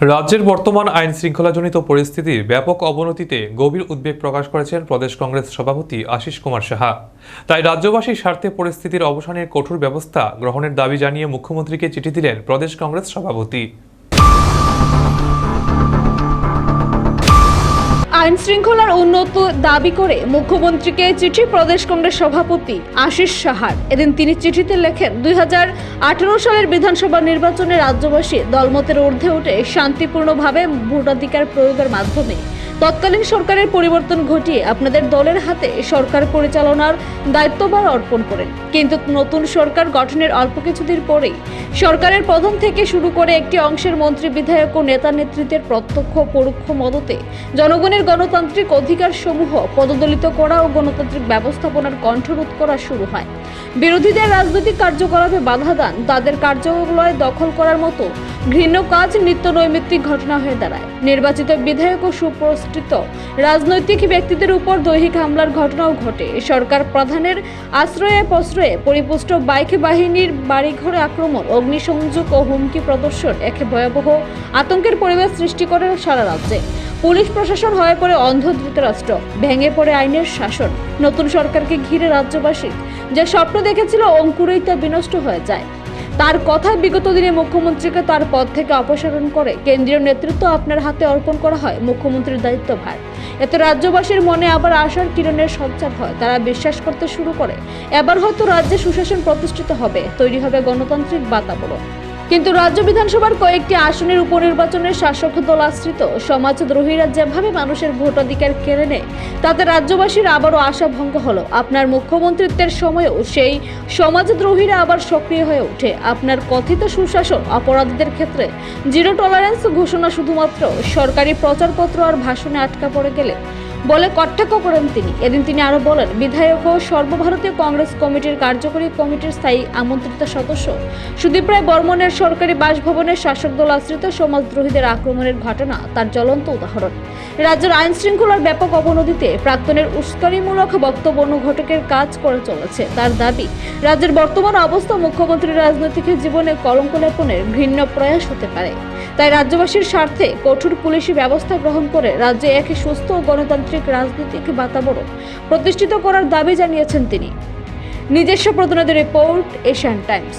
রাজ্যের বর্তমান আইন শৃঙ্খলাজনিত পরিস্থিতির ব্যাপক অবনতিতে গভীর উদ্বেগ প্রকাশ করেছেন প্রদেশ কংগ্রেস সভাপতি আশিস কুমার সাহা। তাই রাজ্যবাসীর স্বার্থে পরিস্থিতির অবসানের কঠোর ব্যবস্থা গ্রহণের দাবি জানিয়ে মুখ্যমন্ত্রীকে চিঠি দিলেন প্রদেশ কংগ্রেস সভাপতি। শৃঙ্খলার উন্নত দাবি করে মুখ্যমন্ত্রীকে চিঠি প্রদেশ কংগ্রেস সভাপতি আশিস সাহার। এদিন তিনি চিঠিতে লেখেন, দুই হাজার আঠারো সালের বিধানসভা নির্বাচনে রাজ্যবাসী দলমতের ঊর্ধ্বে উঠে শান্তিপূর্ণভাবে ভোটাধিকার প্রয়োগের মাধ্যমে তৎকালীন সরকারের পরিবর্তন ঘটিয়ে আপনাদের দলের হাতে সরকার পরিচালনার দায়িত্বভার অর্পণ করেন। কিন্তু নতুন সরকার গঠনের অল্প কিছুদিন পরেই সরকারের প্রধান থেকে শুরু করে একটি অংশের মন্ত্রী, বিধায়ক ও নেতা নেতৃত্বের প্রত্যক্ষ পরোক্ষ মদতে জনগণের গণতান্ত্রিক অধিকার সমূহ পদদলিত করা ও গণতান্ত্রিক ব্যবস্থাপনার কণ্ঠরোধ করা শুরু হয়। বিরোধীদের রাজনৈতিক কার্যকলাপে বাধা দান, তাদের কার্যালয় দখল করার মতো ঘৃণ্য কাজ নিত্য নৈমিত্তিক ঘটনা হয়ে দাঁড়ায়। নির্বাচিত বিধায়ক ও সুপ্রতিষ্ঠিত রাজনৈতিক ব্যক্তিদের উপর দৈহিক হামলার ঘটনাও ঘটে। সরকার প্রধানের আশ্রয়ে প্রশ্রয়ে পরিপুষ্ট বাইক বাহিনীর বাড়িঘরে আক্রমণ, অগ্নিসংযোগ ও হুমকি প্রদর্শন এক ভয়াবহ আতঙ্কের পরিবেশ সৃষ্টি করে সারা রাজ্যে। পুলিশ প্রশাসন হয়ে পড়ে অন্ধ ধৃতরাষ্ট্র। ভেঙে পড়ে আইনের শাসন। নতুন সরকারকে ঘিরে রাজ্যবাসী যে স্বপ্ন দেখেছিল অঙ্কুরেই তা বিনষ্ট হয়ে যায়। তার কথায় বিগত দিনে মুখ্যমন্ত্রীকে তার পদ থেকে অপসারণ করে কেন্দ্রীয় নেতৃত্ব আপনার হাতে অর্পণ করা হয় মুখ্যমন্ত্রীর দায়িত্বভার। এতে রাজ্যবাসীর মনে আবার আশার কিরণের সঞ্চার হয়। তারা বিশ্বাস করতে শুরু করে। এবার হয়তো রাজ্যে সুশাসন প্রতিষ্ঠিত হবে। তৈরি হবে গণতান্ত্রিক বাতাবরণ। কিন্তু রাজ্য বিধানসভার কয়েকটি আসনের উপনির্বাচনের শাসক দল আশ্রিত। সমাজদ্রোহীরা যেভাবে মানুষের ভোটাধিকার কেড়ে নেয়, তাতে রাজ্যবাসীর আবারও আশা ভঙ্গ হলো। আপনার মুখ্যমন্ত্রিত্বের সময়েও সেই সমাজদ্রোহীরা আবার সক্রিয় হয়ে ওঠে। আপনার কথিত সুশাসন অপরাধীদের ক্ষেত্রে জিরো টলারেন্স ঘোষণা শুধুমাত্র সরকারি প্রচারপত্র আর ভাষণে আটকা পড়ে গেলে বলে কটাক্ষ করেন তিনি। এদিন তিনি আরও বলেন, বিধায়ক ও সর্বভারতীয় কংগ্রেস কমিটির কার্যকরী কমিটির স্থায়ী আমন্ত্রিত সদস্য। সুদীপ রায় বর্মনের সরকারি বাসভবনের শাসক দল আশ্রিত সমাজদ্রোহীদের আক্রমণের ঘটনা তার জ্বলন্ত উদাহরণ। রাজ্যের আইন শৃঙ্খলার ব্যাপক অবনতিতে প্রাক্তনের উস্কানিমূলক বক্তব্য অনুঘটকের কাজ করে চলেছে তার দাবি। রাজ্যের বর্তমান অবস্থা মুখ্যমন্ত্রীর রাজনৈতিক জীবনে কলঙ্ক লেপনের ঘৃণ্য প্রয়াস হতে পারে। তাই রাজ্যবাসীর স্বার্থে কঠোর পুলিশি ব্যবস্থা গ্রহণ করে রাজ্যে এক সুস্থ ও গণতান্ত্রিক রাজনৈতিক বাতাবরণ প্রতিষ্ঠিত করার দাবি জানিয়েছেন তিনি। নিজস্ব প্রতিনিধি রিপোর্ট এশিয়ান টাইমস।